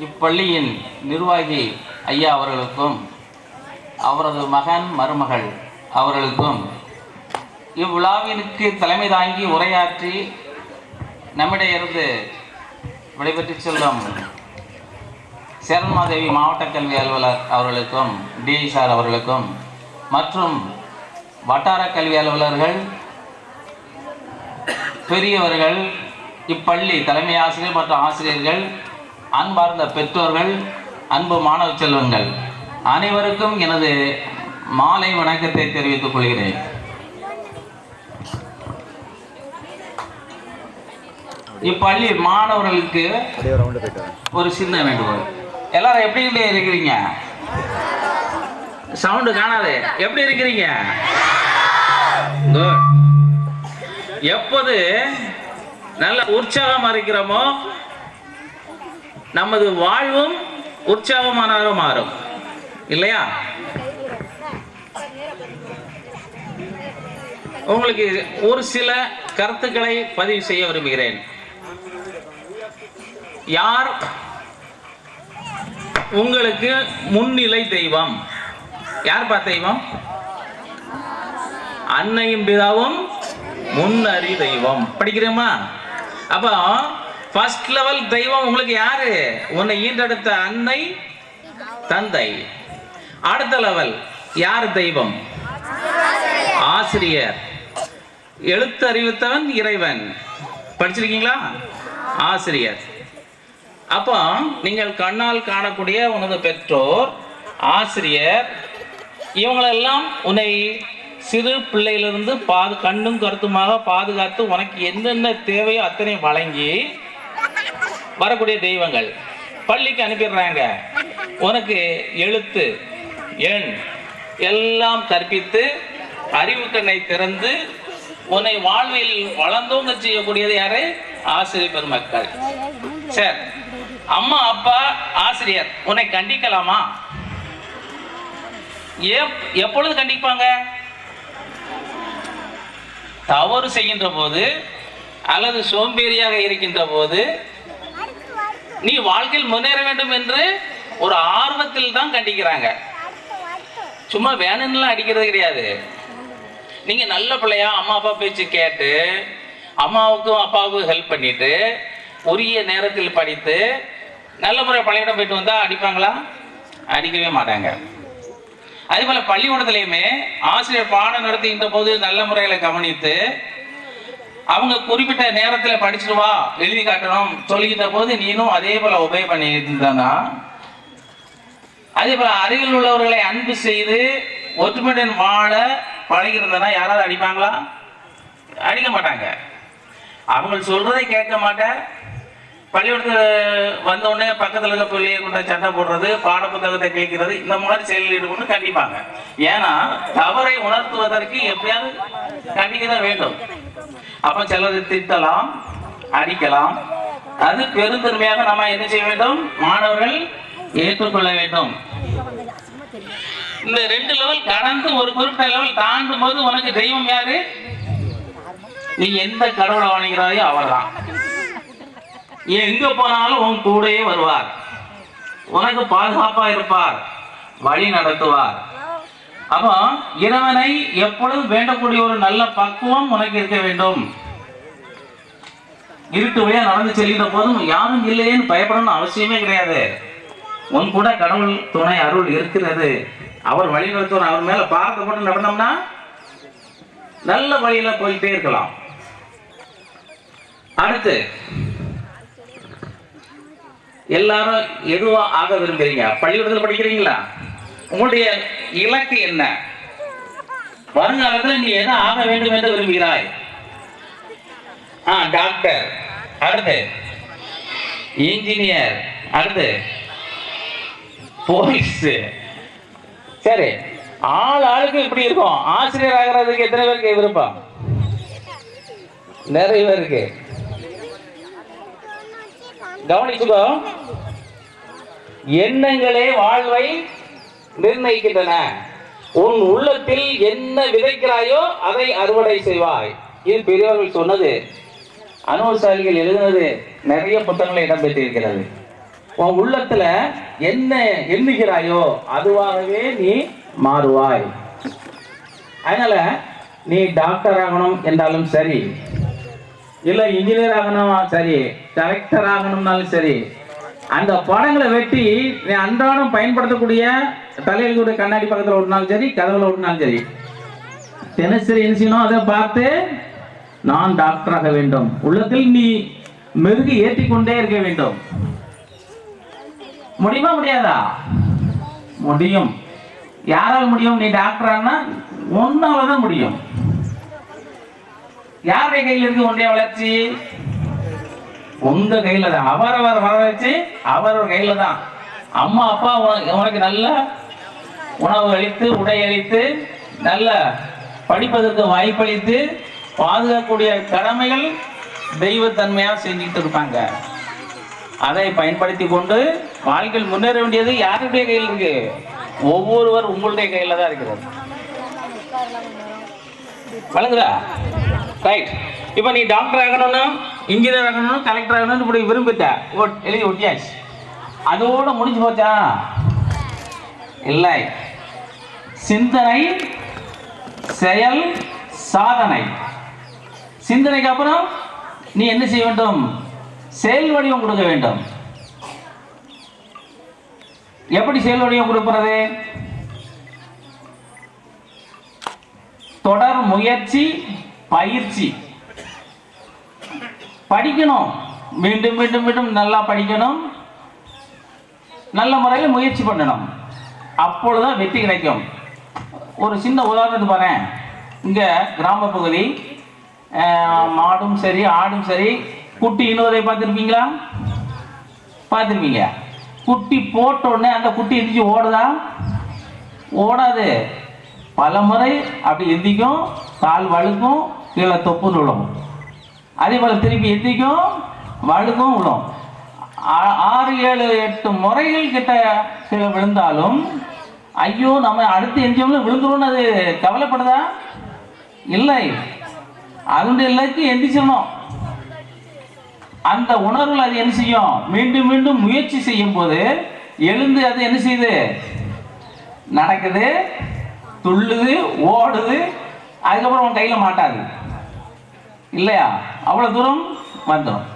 இப்பள்ளியின் நிர்வாகி ஐயா அவர்களுக்கும் அவரது மகன் மருமகள் அவர்களுக்கும் இவ்விழாவினுக்கு தலைமை தாங்கி உரையாற்றி நம்மிடையிருந்து விடைபெற்று செல்லும் சேரன்மாதேவி மாவட்ட கல்வி அலுவலர் அவர்களுக்கும் டிஐ சார் அவர்களுக்கும் மற்றும் வட்டார கல்வி அலுவலர்கள் பெரியவர்கள் இப்பள்ளி தலைமை ஆசிரியர் மற்றும் ஆசிரியர்கள் அன்பார்ந்த பெற்றோர்கள் அன்பு மாணவ செல்வங்கள் அனைவருக்கும் எனது மாலை வணக்கத்தை தெரிவித்துக் கொள்கிறேன். இப்பள்ளி மாணவர்களுக்கு ஒரு சின்ன வேண்டுகோள் எல்லாரும் எப்படி இருக்கிறீங்க? சவுண்டு காணாது. எப்படி இருக்கிறீங்க. எப்போது நல்ல உற்சாகமா இருக்கிறோமோ நமது வாழ்வும் உற்சாகமானதாக மாறும். இல்லையா? உங்களுக்கு ஒரு சில கருத்துக்களை பதிவு செய்ய விரும்புகிறேன். யார் உங்களுக்கு முன்னிலை தெய்வம்? யார் பா தெய்வம்? அன்னையும் பிதாவும் முன்னறி தெய்வம். படிக்கிறோமா அப்போ ஃபர்ஸ்ட் லெவல் தெய்வம் உங்களுக்கு யாரு? உன்னை ஈன்றெடுத்த அன்னை தந்தை. அடுத்த லெவல் யார் தெய்வம்? ஆசிரியர். எழுத்து அறிவித்தவன் இறைவன். படிச்சிருக்கீங்களா? ஆசிரியர். அப்போ நீங்கள் கண்ணால் காணக்கூடிய உனது பெற்றோர் ஆசிரியர் இவங்களெல்லாம் உன்னை சிறு பிள்ளையிலிருந்து பாது கண்ணும் கருத்துமாக பாதுகாத்து உனக்கு என்னென்ன தேவையோ அத்தனை வழங்கி வரக்கூடிய தெய்வங்கள். பள்ளிக்கு அனுப்பிடுறாங்க. உனக்கு எழுத்து எண் எல்லாம் கற்பித்து அறிவு கண்ணை திறந்து உன்னை வாழ்வில் வளர்ந்தோங்க செய்யக்கூடியது யாரு? ஆசிரியர் பெருமக்கள். சார். அம்மா அப்பா ஆசிரியர் உன்னை கண்டிக்கலாமா? எப்பொழுது கண்டிப்பாங்க? தவறு செய்கின்ற போது அல்லது சோம்பேறியாக இருக்கின்ற போது நீ வாழ்க்கையில் முன்னேற வேண்டும் என்று ஒரு ஆர்வத்தில் தான் கண்டிக்கிறாங்க. சும்மா வேணும்லாம் அடிக்கிறது கிடையாது. நீங்க நல்ல பிள்ளையா அம்மா அப்பா பேச்சு கேட்டு அம்மாவுக்கும் அப்பாவுக்கும் ஹெல்ப் பண்ணிட்டு உரிய நேரத்தில் படித்து நல்ல முறை பள்ளியிடம் போயிட்டு வந்தா அடிப்பாங்களா? அடிக்கவே மாட்டாங்க. அதே போல பள்ளிக்கூடத்துலையுமே ஆசிரியர் பாடம் நடத்துகின்ற போது நல்ல முறையில கவனித்து அவங்க குறிப்பிட்ட நேரத்துல படிச்சுட்டு வா எழுதி காட்டணும் சொல்லிக்கிட்ட போது நீனும் அதே போல ஒபே பண்ணியிருந்தானா அதே போல அருகில் உள்ளவர்களை அன்பு செய்து ஒற்றுமையுடன் வாழ பழகிருந்தனா யாராவது அடிப்பாங்களா? அடிக்க மாட்டாங்க. அவங்க சொல்றதை கேட்க மாட்டேன் பள்ளிக்கூடத்தில் வந்த உடனே பக்கத்தில் இருக்க பிள்ளையை கொண்டு சண்டை போடுறது பாட புத்தகத்தை கேட்கறது இந்த மாதிரி செயலில் ஈடுபட்டு கண்டிப்பாங்க. ஏன்னா தவறை உணர்த்துவதற்கு எப்படியாவது கண்டிக்க தான் வேண்டும். அப்ப சிலர் திட்டலாம் அடிக்கலாம். அது பெருந்தன்மையாக நம்ம என்ன செய்ய வேண்டும்? மாணவர்கள் ஏற்றுக்கொள்ள வேண்டும். இந்த ரெண்டு லெவல் கடந்து ஒரு குறிப்பிட்ட லெவல் தாண்டும் போது உனக்கு தெய்வம் யாரு? நீ எந்த கடவுளை வணங்குறாயோ அவர்தான். எங்க போனாலும் உன் கூடயே வருவார். உனக்கு பாதுகாப்பா இருப்பார். வழி நடத்துவார். அப்போ இறைவனை எப்பொழுதும் வேண்டக்கூடிய ஒரு நல்ல பக்குவம் உனக்கு இருக்க வேண்டும். இருட்டு வழியா நடந்து செல்கிற போதும் யாரும் இல்லையேன்னு பயப்படணும்னு அவசியமே கிடையாது. உன் கூட கடவுள் துணை அருள் இருக்கிறது. அவர் வழி நடத்துவார். அவர் மேல பார்த்து போட்டு நடந்தோம்னா நல்ல வழியில போயிட்டே இருக்கலாம். அடுத்து எல்லாரும் எதுவா ஆக விரும்புறீங்க? பள்ளிக்கூடத்தில் படிக்கிறீங்களா? உங்களுடைய இலக்கு என்ன? வருங்காலத்தில் நீ எதை ஆக வேண்டும் என்று விரும்புகிறாய்? ஆ டாக்டர். அடுத்து. இன்ஜினியர். அடுத்து. போலீஸ். சரி. ஆள் ஆளுக்கு இப்படி இருக்கும். ஆசிரியர் ஆகிறதுக்கு எத்தனை பேருக்கு விருப்பம்? நிறைய பேருக்கு. கவனிச்சுக்கோ. எண்ணங்களே வாழ்வை நிர்ணயிக்கின்றன. உன் உள்ளத்தில் என்ன விதைக்கிறாயோ அதை அறுவடை செய்வாய். இது பெரியவர்கள் சொன்னது அனுபவசாலிகள் எழுதினது நிறைய புத்தகங்களை இடம்பெற்றிருக்கிறது. உன் உள்ளத்துல என்ன எண்ணுகிறாயோ அதுவாகவே நீ மாறுவாய். அதனால நீ டாக்டர் ஆகணும் என்றாலும் சரி இல்லை இன்ஜினியர் ஆகணும் சரி கலெக்டர் ஆகணும்னாலும் சரி அந்த படங்களை வெட்டி நீ அன்றாடம் பயன்படுத்தக்கூடிய தலையில் கூட கண்ணாடி பக்கத்துல ஓட்டினாலும் சரி கதவுல ஓட்டினாலும் சரி. தினசரி என்ன அதை பார்த்து நான் டாக்டராக வேண்டும். உள்ளத்தில் நீ மெருகு ஏற்றிக்கொண்டே இருக்க வேண்டும். முடியுமா முடியாதா? முடியும். யாரால் முடியும்? நீ டாக்டரானா ஒன்னால தான் முடியும். யாருடைய கையில் இருக்கு? ஒன்றிய வளர்ச்சி. உங்க கையில தான். அவரவர் வளர்ச்சி அவரவர் கையில தான். அம்மா அப்பா உனக்கு உனக்கு நல்ல உணவு அளித்து உடை அளித்து நல்ல படிப்பதற்கு வாய்ப்பளித்து பாதுகாக்கக்கூடிய கடமைகள் தெய்வத்தன்மையா செஞ்சுட்டு இருப்பாங்க. அதை பயன்படுத்தி கொண்டு வாழ்க்கையில் முன்னேற வேண்டியது யாருடைய கையில் இருக்கு? ஒவ்வொருவர் உங்களுடைய கையில தான் இருக்கிறது. வழங்குதா ரைட் இப்போ நீ டாக்டர் ஆகணும்னா இன்ஜினியர் ஆகணும் கலெக்டர் ஆகணும்னு இப்படி விரும்பிட்ட. ஓட் எழுதி ஒட்டியாச்சு. அதோட முடிஞ்சு போச்சா? இல்லை. சிந்தனை செயல் சாதனை. சிந்தனைக்கு அப்புறம் நீ என்ன செய்ய வேண்டும்? செயல் வடிவம் கொடுக்க வேண்டும். எப்படி செயல் வடிவம் கொடுக்கிறது? தொடர் முயற்சி பயிற்சி. படிக்கணும். மீண்டும் மீண்டும் மீண்டும் நல்லா படிக்கணும். நல்ல முறையில் முயற்சி பண்ணணும். அப்பொழுதுதான் வெற்றி கிடைக்கும். ஒரு சின்ன உதாரணத்துக்கு பாருங்க. இங்கே கிராம பகுதி. மாடும் சரி ஆடும் சரி. குட்டி இன்னொரு பார்த்துருப்பீங்களா? பார்த்துருப்பீங்க. குட்டி போட்ட உடனே அந்த குட்டி எந்திரிச்சு ஓடுதா? ஓடாது. பல முறை அப்படி எந்திக்கும். கால் வழுக்கும் கீழே தொப்புன்னு விழும். அதே போல் திருப்பி எத்திக்கும் வழுக்கும் விடும் ஆ- ஆறு ஏழு எட்டு முறைகள் கிட்ட கீழே விழுந்தாலும் ஐயோ நம்ம அடுத்து எந்தியோம்ல விழுந்துரும்னு அது கவலைப்படுதா? இல்லை. அதனுடைய இலக்கு எந்திரிச்சிடணும். அந்த உணர்வுல அது என்ன செய்யும்? மீண்டும் மீண்டும் முயற்சி செய்யும் போது எழுந்து அது என்ன செய்யுது? நடக்குது துள்ளுது ஓடுது அதுக்கப்புறம் உன் கையில் மாட்டாது. இல்லையா? அவ்வளோ தூரம் வந்துடும்.